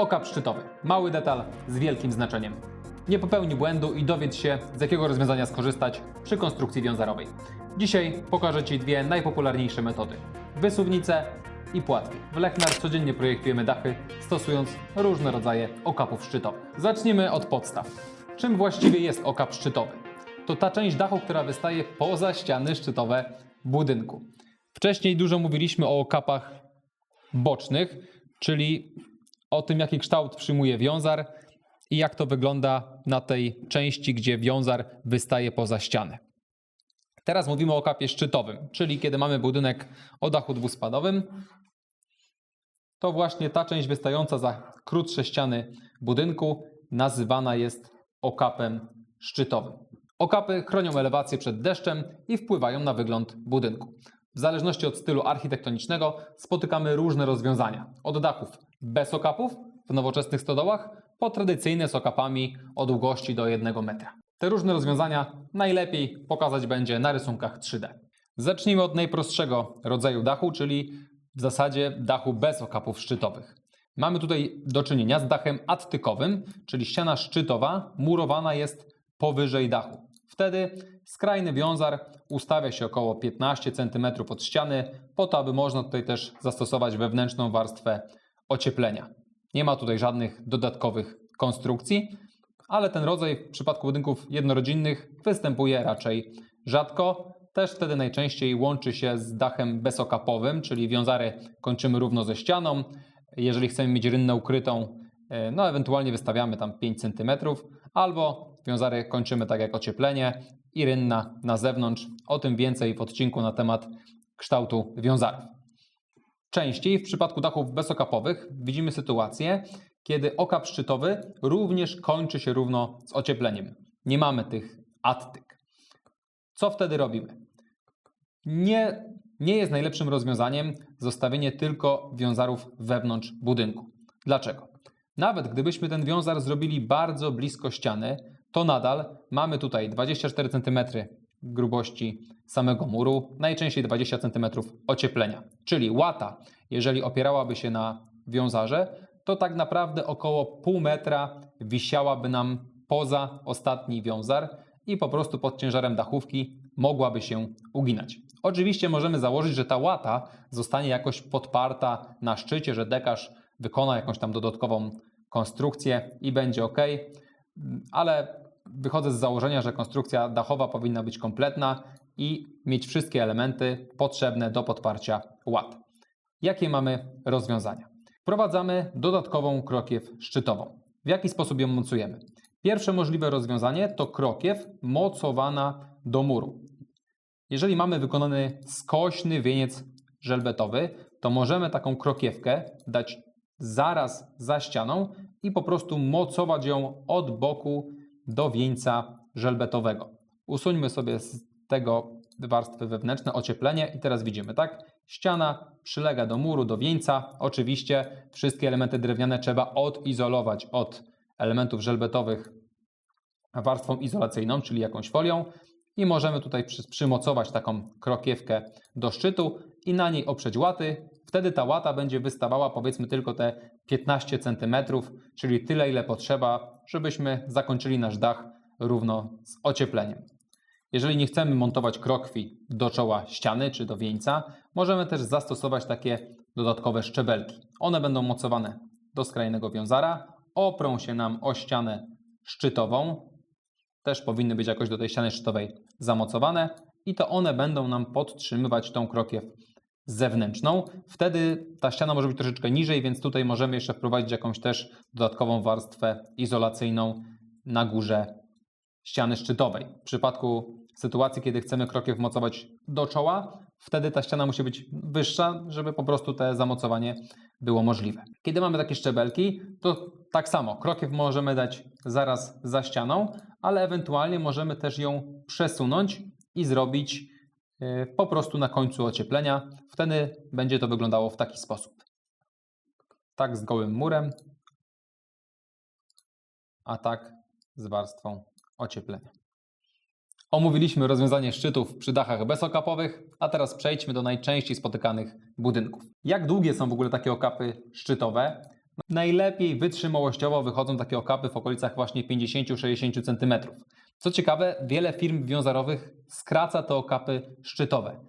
Okap szczytowy. Mały detal z wielkim znaczeniem. Nie popełni błędu i dowiedz się, z jakiego rozwiązania skorzystać przy konstrukcji wiązarowej. Dzisiaj pokażę Ci dwie najpopularniejsze metody. Wysuwnice i płatki. W Lechnar codziennie projektujemy dachy, stosując różne rodzaje okapów szczytowych. Zacznijmy od podstaw. Czym właściwie jest okap szczytowy? To ta część dachu, która wystaje poza ściany szczytowe budynku. Wcześniej dużo mówiliśmy o okapach bocznych, czyli o tym, jaki kształt przyjmuje wiązar i jak to wygląda na tej części, gdzie wiązar wystaje poza ścianę. Teraz mówimy o okapie szczytowym, czyli kiedy mamy budynek o dachu dwuspadowym, to właśnie ta część wystająca za krótsze ściany budynku nazywana jest okapem szczytowym. Okapy chronią elewację przed deszczem i wpływają na wygląd budynku. W zależności od stylu architektonicznego spotykamy różne rozwiązania. Od dachów bez okapów w nowoczesnych stodołach po tradycyjne z okapami o długości do 1 metra. Te różne rozwiązania najlepiej pokazać będzie na rysunkach 3D. Zacznijmy od najprostszego rodzaju dachu, czyli w zasadzie dachu bez okapów szczytowych. Mamy tutaj do czynienia z dachem attykowym, czyli ściana szczytowa murowana jest powyżej dachu. Wtedy skrajny wiązar ustawia się około 15 cm od ściany, po to, aby można tutaj też zastosować wewnętrzną warstwę ocieplenia. Nie ma tutaj żadnych dodatkowych konstrukcji, ale ten rodzaj w przypadku budynków jednorodzinnych występuje raczej rzadko. Też wtedy najczęściej łączy się z dachem bezokapowym, czyli wiązary kończymy równo ze ścianą. Jeżeli chcemy mieć rynnę ukrytą, e, no ewentualnie wystawiamy tam 5 cm, albo wiązary kończymy tak jak ocieplenie i rynna na zewnątrz. O tym więcej w odcinku na temat kształtu wiązarów. Częściej w przypadku dachów bezokapowych widzimy sytuację, kiedy okap szczytowy również kończy się równo z ociepleniem. Nie mamy tych attyk. Co wtedy robimy? Nie, nie jest najlepszym rozwiązaniem zostawienie tylko wiązarów wewnątrz budynku. Dlaczego? Nawet gdybyśmy ten wiązar zrobili bardzo blisko ściany, to nadal mamy tutaj 24 cm grubości samego muru, najczęściej 20 cm ocieplenia. Czyli łata, jeżeli opierałaby się na wiązarze, to tak naprawdę około pół metra wisiałaby nam poza ostatni wiązar i po prostu pod ciężarem dachówki mogłaby się uginać. Oczywiście możemy założyć, że ta łata zostanie jakoś podparta na szczycie, że dekarz wykona jakąś tam dodatkową konstrukcję i będzie ok, ale wychodzę z założenia, że konstrukcja dachowa powinna być kompletna i mieć wszystkie elementy potrzebne do podparcia łat. Jakie mamy rozwiązania? Wprowadzamy dodatkową krokiew szczytową. W jaki sposób ją mocujemy? Pierwsze możliwe rozwiązanie to krokiew mocowana do muru. Jeżeli mamy wykonany skośny wieniec żelbetowy, to możemy taką krokiewkę dać zaraz za ścianą i po prostu mocować ją od boku do wieńca żelbetowego. Usuńmy sobie z tego warstwy wewnętrzne, ocieplenie i teraz widzimy, tak? Ściana przylega do muru, do wieńca. Oczywiście wszystkie elementy drewniane trzeba odizolować od elementów żelbetowych warstwą izolacyjną, czyli jakąś folią i możemy tutaj przy, przymocować taką krokiewkę do szczytu i na niej oprzeć łaty. Wtedy ta łata będzie wystawała powiedzmy tylko te 15 cm, czyli tyle ile potrzeba, żebyśmy zakończyli nasz dach równo z ociepleniem. Jeżeli nie chcemy montować krokwi do czoła ściany czy do wieńca, możemy też zastosować takie dodatkowe szczebelki. One będą mocowane do skrajnego wiązara, oprą się nam o ścianę szczytową, też powinny być jakoś do tej ściany szczytowej zamocowane i to one będą nam podtrzymywać tą krokiew zewnętrzną. Wtedy ta ściana może być troszeczkę niżej, więc tutaj możemy jeszcze wprowadzić jakąś też dodatkową warstwę izolacyjną na górze ściany szczytowej. W przypadku sytuacji, kiedy chcemy krokiew mocować do czoła, wtedy ta ściana musi być wyższa, żeby po prostu te zamocowanie było możliwe. Kiedy mamy takie szczebelki, to tak samo krokiew możemy dać zaraz za ścianą, ale ewentualnie możemy też ją przesunąć i zrobić po prostu na końcu ocieplenia. Wtedy będzie to wyglądało w taki sposób. Tak z gołym murem, a tak z warstwą ocieplenia. Omówiliśmy rozwiązanie szczytów przy dachach bezokapowych, a teraz przejdźmy do najczęściej spotykanych budynków. Jak długie są w ogóle takie okapy szczytowe? Najlepiej wytrzymałościowo wychodzą takie okapy w okolicach właśnie 50-60 cm. Co ciekawe, wiele firm wiązarowych skraca te okapy szczytowe.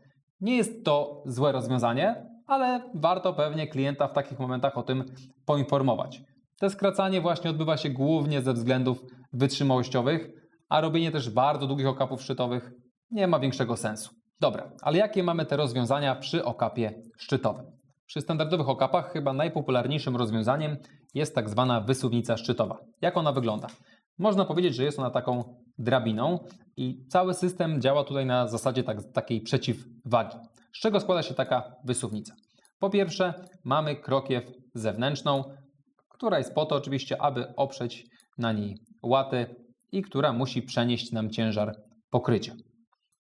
Nie jest to złe rozwiązanie, ale warto pewnie klienta w takich momentach o tym poinformować. To skracanie właśnie odbywa się głównie ze względów wytrzymałościowych, a robienie też bardzo długich okapów szczytowych nie ma większego sensu. Dobra, ale jakie mamy te rozwiązania przy okapie szczytowym? Przy standardowych okapach chyba najpopularniejszym rozwiązaniem jest tak zwana wysuwnica szczytowa. Jak ona wygląda? Można powiedzieć, że jest ona taką drabiną i cały system działa tutaj na zasadzie tak, takiej przeciwwagi. Z czego składa się taka wysuwnica? Po pierwsze, mamy krokiew zewnętrzną, która jest po to oczywiście, aby oprzeć na niej łaty i która musi przenieść nam ciężar pokrycia.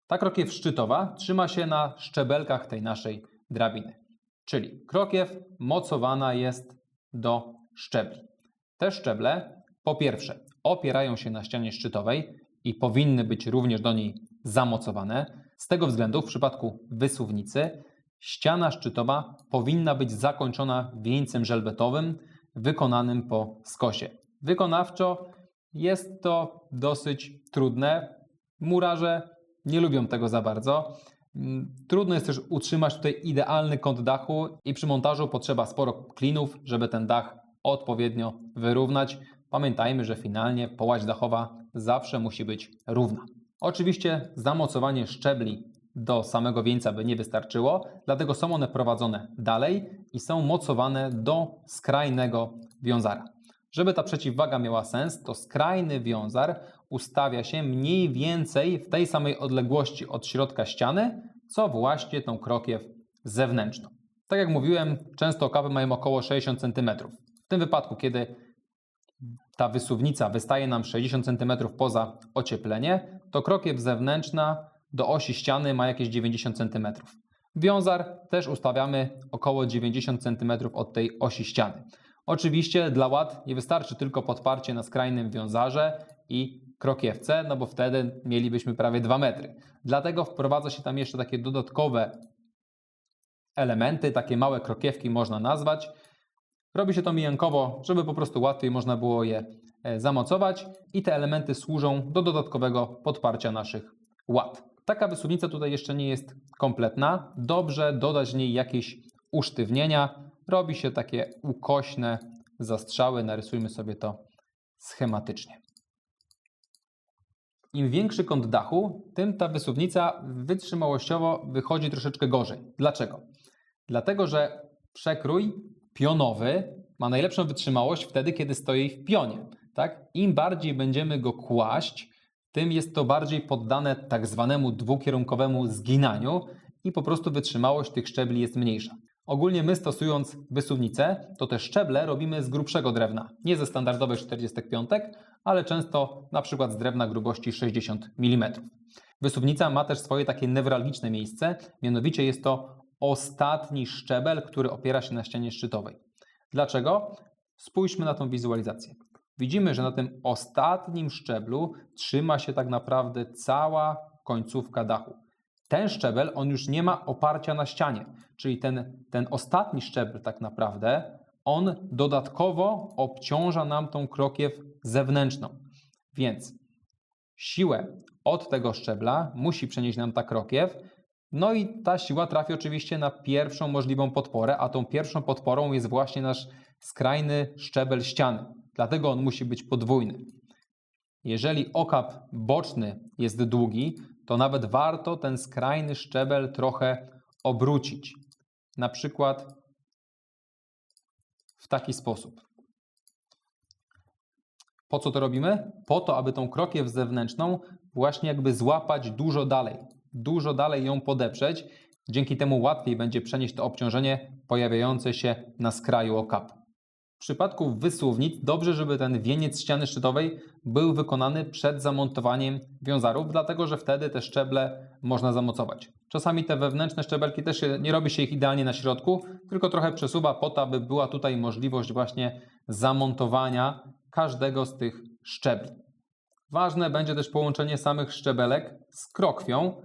Ta krokiew szczytowa trzyma się na szczebelkach tej naszej drabiny. Czyli krokiew mocowana jest do szczebli. Te szczeble po pierwsze opierają się na ścianie szczytowej i powinny być również do niej zamocowane. Z tego względu w przypadku wysuwnicy ściana szczytowa powinna być zakończona wieńcem żelbetowym wykonanym po skosie. Wykonawczo jest to dosyć trudne. Murarze nie lubią tego za bardzo. Mm, Trudno jest też utrzymać tutaj idealny kąt dachu i przy montażu potrzeba sporo klinów, żeby ten dach odpowiednio wyrównać. Pamiętajmy, że finalnie połać dachowa zawsze musi być równa. Oczywiście zamocowanie szczebli do samego wieńca by nie wystarczyło, dlatego są one prowadzone dalej i są mocowane do skrajnego wiązara. Żeby ta przeciwwaga miała sens, to skrajny wiązar ustawia się mniej więcej w tej samej odległości od środka ściany, co właśnie tą krokiew zewnętrzną. Tak jak mówiłem, często okapy mają około 60 cm. W tym wypadku, kiedy ta wysuwnica wystaje nam 60 cm poza ocieplenie, to krokiew zewnętrzna do osi ściany ma jakieś 90 cm. Wiązar też ustawiamy około 90 cm od tej osi ściany. Oczywiście dla ład nie wystarczy tylko podparcie na skrajnym wiązarze i krokiewce, no bo wtedy mielibyśmy prawie 2 metry. Dlatego wprowadza się tam jeszcze takie dodatkowe elementy, takie małe krokiewki można nazwać. Robi się to mijankowo, żeby po prostu łatwiej można było je e, zamocować i te elementy służą do dodatkowego podparcia naszych ład. Taka wysuwnica tutaj jeszcze nie jest kompletna. Dobrze dodać niej jakieś usztywnienia. Robi się takie ukośne zastrzały. Narysujmy sobie to schematycznie. Im większy kąt dachu, tym ta wysuwnica wytrzymałościowo wychodzi troszeczkę gorzej. Dlaczego? Dlatego, że przekrój pionowy ma najlepszą wytrzymałość wtedy, kiedy stoi w pionie. Tak? Im bardziej będziemy go kłaść, tym jest to bardziej poddane tak zwanemu dwukierunkowemu zginaniu i po prostu wytrzymałość tych szczebli jest mniejsza. Ogólnie my stosując wysuwnicę, to te szczeble robimy z grubszego drewna, nie ze standardowych 45, ale często na przykład z drewna grubości 60 mm. Wysuwnica ma też swoje takie newralgiczne miejsce, mianowicie jest to ostatni szczebel, który opiera się na ścianie szczytowej. Dlaczego? Spójrzmy na tą wizualizację. Widzimy, że na tym ostatnim szczeblu trzyma się tak naprawdę cała końcówka dachu. Ten szczebel, on już nie ma oparcia na ścianie, czyli ten, ten ostatni szczebel tak naprawdę, on dodatkowo obciąża nam tą krokiew zewnętrzną. Więc siłę od tego szczebla musi przenieść nam ta krokiew, no i ta siła trafi oczywiście na pierwszą możliwą podporę, a tą pierwszą podporą jest właśnie nasz skrajny szczebel ściany. Dlatego on musi być podwójny. Jeżeli okap boczny jest długi, to nawet warto ten skrajny szczebel trochę obrócić. Na przykład w taki sposób. Po co to robimy? Po to, aby tą krokiew zewnętrzną właśnie jakby złapać dużo dalej, dużo dalej ją podeprzeć. Dzięki temu łatwiej będzie przenieść to obciążenie pojawiające się na skraju okapu. W przypadku wysuwnic dobrze, żeby ten wieniec ściany szczytowej był wykonany przed zamontowaniem wiązarów, dlatego że wtedy te szczeble można zamocować. Czasami te wewnętrzne szczebelki też nie robi się ich idealnie na środku, tylko trochę przesuwa po to, aby była tutaj możliwość właśnie zamontowania każdego z tych szczebli. Ważne będzie też połączenie samych szczebelek z krokwią.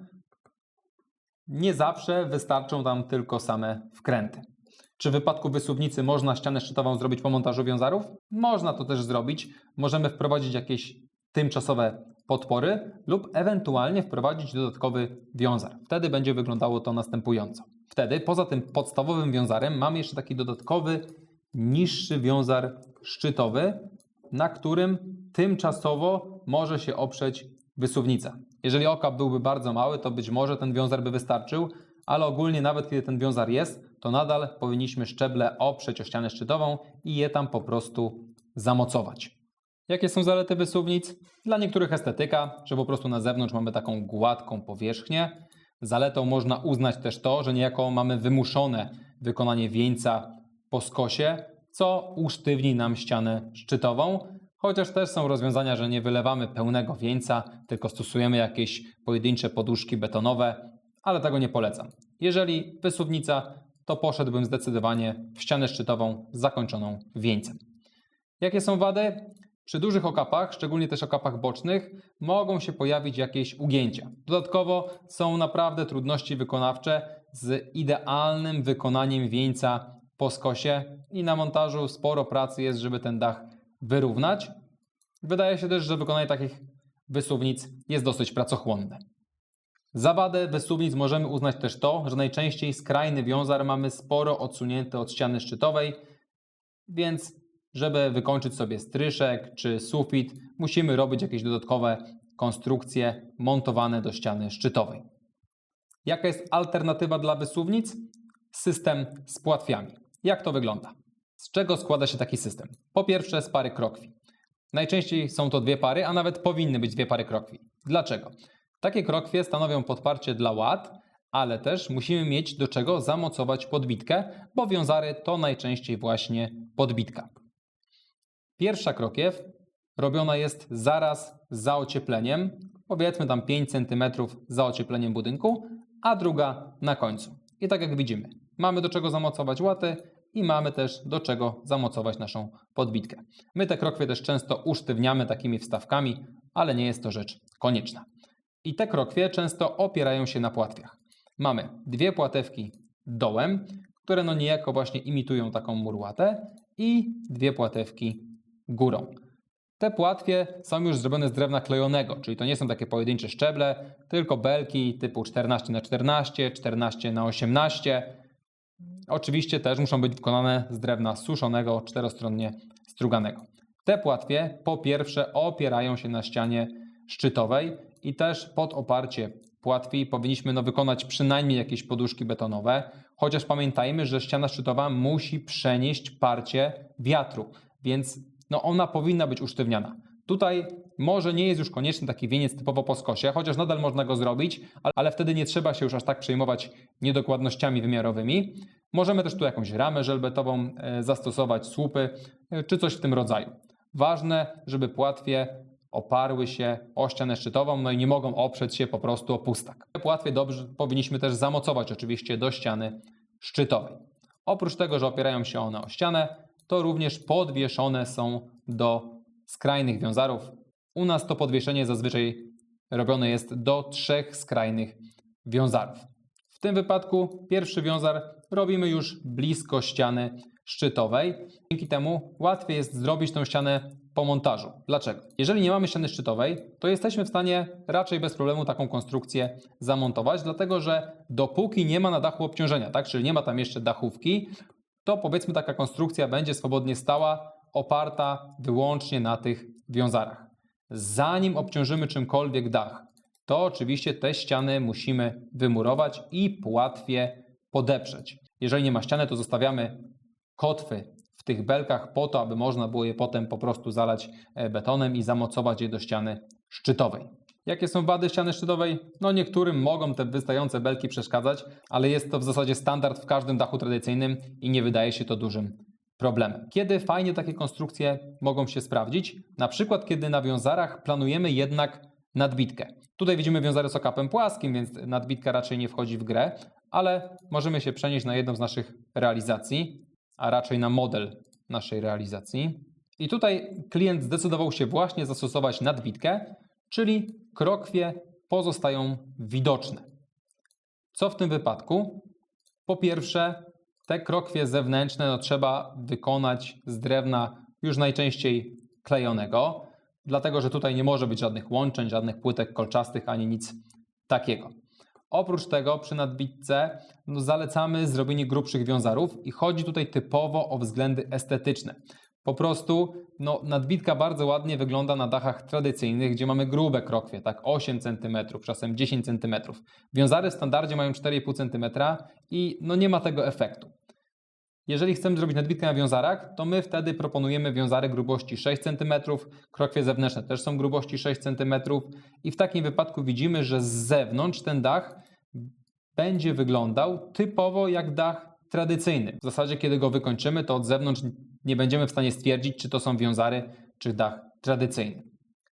Nie zawsze wystarczą tam tylko same wkręty. Czy w wypadku wysuwnicy można ścianę szczytową zrobić po montażu wiązarów? Można to też zrobić. Możemy wprowadzić jakieś tymczasowe podpory lub ewentualnie wprowadzić dodatkowy wiązar. Wtedy będzie wyglądało to następująco. Wtedy poza tym podstawowym wiązarem mamy jeszcze taki dodatkowy, niższy wiązar szczytowy, na którym tymczasowo może się oprzeć wysuwnica. Jeżeli okap byłby bardzo mały, to być może ten wiązar by wystarczył, ale ogólnie nawet kiedy ten wiązar jest, to nadal powinniśmy szczeble oprzeć o ścianę szczytową i je tam po prostu zamocować. Jakie są zalety wysuwnic? Dla niektórych estetyka, że po prostu na zewnątrz mamy taką gładką powierzchnię. Zaletą można uznać też to, że niejako mamy wymuszone wykonanie wieńca po skosie, co usztywni nam ścianę szczytową. Chociaż też są rozwiązania, że nie wylewamy pełnego wieńca, tylko stosujemy jakieś pojedyncze poduszki betonowe, ale tego nie polecam. Jeżeli wysuwnica, to poszedłbym zdecydowanie w ścianę szczytową zakończoną wieńcem. Jakie są wady? Przy dużych okapach, szczególnie też okapach bocznych, mogą się pojawić jakieś ugięcia. Dodatkowo są naprawdę trudności wykonawcze z idealnym wykonaniem wieńca po skosie i na montażu sporo pracy jest, żeby ten dach wyrównać. Wydaje się też, że wykonanie takich wysuwnic jest dosyć pracochłonne. Za wadę wysuwnic możemy uznać też to, że najczęściej skrajny wiązar mamy sporo odsunięty od ściany szczytowej, więc żeby wykończyć sobie stryszek czy sufit, musimy robić jakieś dodatkowe konstrukcje montowane do ściany szczytowej. Jaka jest alternatywa dla wysuwnic? System z płatwiami. Jak to wygląda? Z czego składa się taki system? Po pierwsze z pary krokwi. Najczęściej są to dwie pary, a nawet powinny być dwie pary krokwi. Dlaczego? Takie krokwie stanowią podparcie dla ład, ale też musimy mieć do czego zamocować podbitkę, bo wiązary to najczęściej właśnie podbitka. Pierwsza krokiew robiona jest zaraz za ociepleniem, powiedzmy tam 5 cm za ociepleniem budynku, a druga na końcu. I tak jak widzimy, mamy do czego zamocować łaty i mamy też do czego zamocować naszą podbitkę. My te krokwie też często usztywniamy takimi wstawkami, ale nie jest to rzecz konieczna. I te krokwie często opierają się na płatwiach. Mamy dwie płatewki dołem, które no niejako właśnie imitują taką murłatę i dwie płatewki górą. Te płatwie są już zrobione z drewna klejonego, czyli to nie są takie pojedyncze szczeble, tylko belki typu 14 na 14 14 na 18 Oczywiście też muszą być wykonane z drewna suszonego, czterostronnie struganego. Te płatwie po pierwsze opierają się na ścianie szczytowej i też pod oparcie płatwi powinniśmy no, wykonać przynajmniej jakieś poduszki betonowe, chociaż pamiętajmy, że ściana szczytowa musi przenieść parcie wiatru, więc no, ona powinna być usztywniana. Tutaj może nie jest już konieczny taki wieniec typowo po skosie, chociaż nadal można go zrobić, ale, wtedy nie trzeba się już aż tak przejmować niedokładnościami wymiarowymi. Możemy też tu jakąś ramę żelbetową e, zastosować, słupy e, czy coś w tym rodzaju. Ważne, żeby płatwie oparły się o ścianę szczytową, no i nie mogą oprzeć się po prostu o pustak. Płatwie dobrze powinniśmy też zamocować oczywiście do ściany szczytowej. Oprócz tego, że opierają się one o ścianę, to również podwieszone są do skrajnych wiązarów. U nas to podwieszenie zazwyczaj robione jest do trzech skrajnych wiązarów. W tym wypadku pierwszy wiązar robimy już blisko ściany szczytowej. Dzięki temu łatwiej jest zrobić tą ścianę po montażu. Dlaczego? Jeżeli nie mamy ściany szczytowej, to jesteśmy w stanie raczej bez problemu taką konstrukcję zamontować, dlatego że dopóki nie ma na dachu obciążenia, tak, czyli nie ma tam jeszcze dachówki, to powiedzmy taka konstrukcja będzie swobodnie stała, oparta wyłącznie na tych wiązarach. Zanim obciążymy czymkolwiek dach, to oczywiście te ściany musimy wymurować i płatwie podeprzeć. Jeżeli nie ma ściany, to zostawiamy kotwy w tych belkach po to, aby można było je potem po prostu zalać e, betonem i zamocować je do ściany szczytowej. Jakie są wady ściany szczytowej? No niektórym mogą te wystające belki przeszkadzać, ale jest to w zasadzie standard w każdym dachu tradycyjnym i nie wydaje się to dużym problemem. Kiedy fajnie takie konstrukcje mogą się sprawdzić? Na przykład kiedy na wiązarach planujemy jednak nadbitkę. Tutaj widzimy wiązary z okapem płaskim, więc nadbitka raczej nie wchodzi w grę, ale możemy się przenieść na jedną z naszych realizacji, a raczej na model naszej realizacji. I tutaj klient zdecydował się właśnie zastosować nadbitkę, czyli krokwie pozostają widoczne. Co w tym wypadku? Po pierwsze, Te krokwie zewnętrzne no, trzeba wykonać z drewna już najczęściej klejonego, dlatego że tutaj nie może być żadnych łączeń, żadnych płytek kolczastych ani nic takiego. Oprócz tego przy nadbitce no, zalecamy zrobienie grubszych wiązarów i chodzi tutaj typowo o względy estetyczne. Po prostu no, nadbitka bardzo ładnie wygląda na dachach tradycyjnych, gdzie mamy grube krokwie, tak 8 cm, czasem 10 cm. Wiązary w standardzie mają 4,5 cm i no, nie ma tego efektu. Jeżeli chcemy zrobić nadbitkę na wiązarach, to my wtedy proponujemy wiązary grubości 6 cm, krokwie zewnętrzne też są grubości 6 cm i w takim wypadku widzimy, że z zewnątrz ten dach będzie wyglądał typowo jak dach tradycyjny. W zasadzie, kiedy go wykończymy, to od zewnątrz nie będziemy w stanie stwierdzić, czy to są wiązary, czy dach tradycyjny.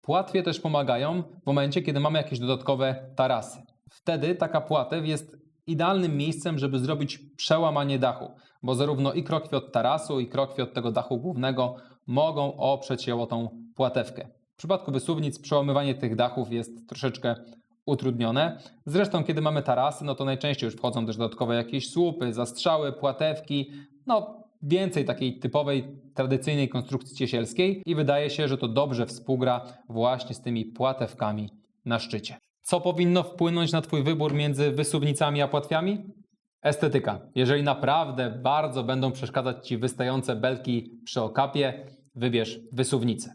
Płatwie też pomagają w momencie, kiedy mamy jakieś dodatkowe tarasy. Wtedy taka płatew jest idealnym miejscem, żeby zrobić przełamanie dachu, bo zarówno i krokwie od tarasu, i krokwie od tego dachu głównego mogą oprzeć się o tą płatewkę. W przypadku wysuwnic przełamywanie tych dachów jest troszeczkę utrudnione. Zresztą, kiedy mamy tarasy, no to najczęściej już wchodzą też dodatkowe jakieś słupy, zastrzały, płatewki, no więcej takiej typowej, tradycyjnej konstrukcji ciesielskiej i wydaje się, że to dobrze współgra właśnie z tymi płatewkami na szczycie. Co powinno wpłynąć na Twój wybór między wysuwnicami a płatwiami? Estetyka. Jeżeli naprawdę bardzo będą przeszkadzać Ci wystające belki przy okapie, wybierz wysuwnicę.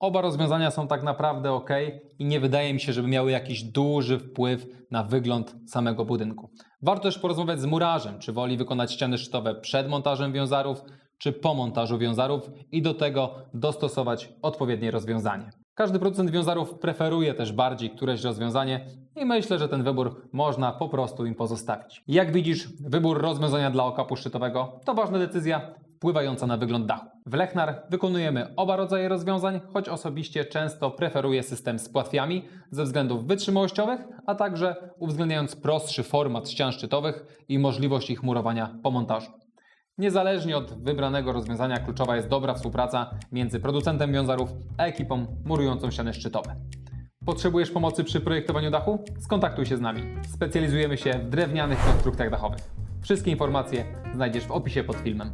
Oba rozwiązania są tak naprawdę ok i nie wydaje mi się, żeby miały jakiś duży wpływ na wygląd samego budynku. Warto też porozmawiać z murarzem, czy woli wykonać ściany szczytowe przed montażem wiązarów, czy po montażu wiązarów i do tego dostosować odpowiednie rozwiązanie. Każdy producent wiązarów preferuje też bardziej któreś rozwiązanie i myślę, że ten wybór można po prostu im pozostawić. Jak widzisz, wybór rozwiązania dla okapu szczytowego to ważna decyzja wpływająca na wygląd dachu. W Lechnar wykonujemy oba rodzaje rozwiązań, choć osobiście często preferuję system z płatwiami ze względów wytrzymałościowych, a także uwzględniając prostszy format ścian szczytowych i możliwość ich murowania po montażu. Niezależnie od wybranego rozwiązania, kluczowa jest dobra współpraca między producentem wiązarów a ekipą murującą ściany szczytowe. Potrzebujesz pomocy przy projektowaniu dachu? Skontaktuj się z nami. Specjalizujemy się w drewnianych konstrukcjach dachowych. Wszystkie informacje znajdziesz w opisie pod filmem.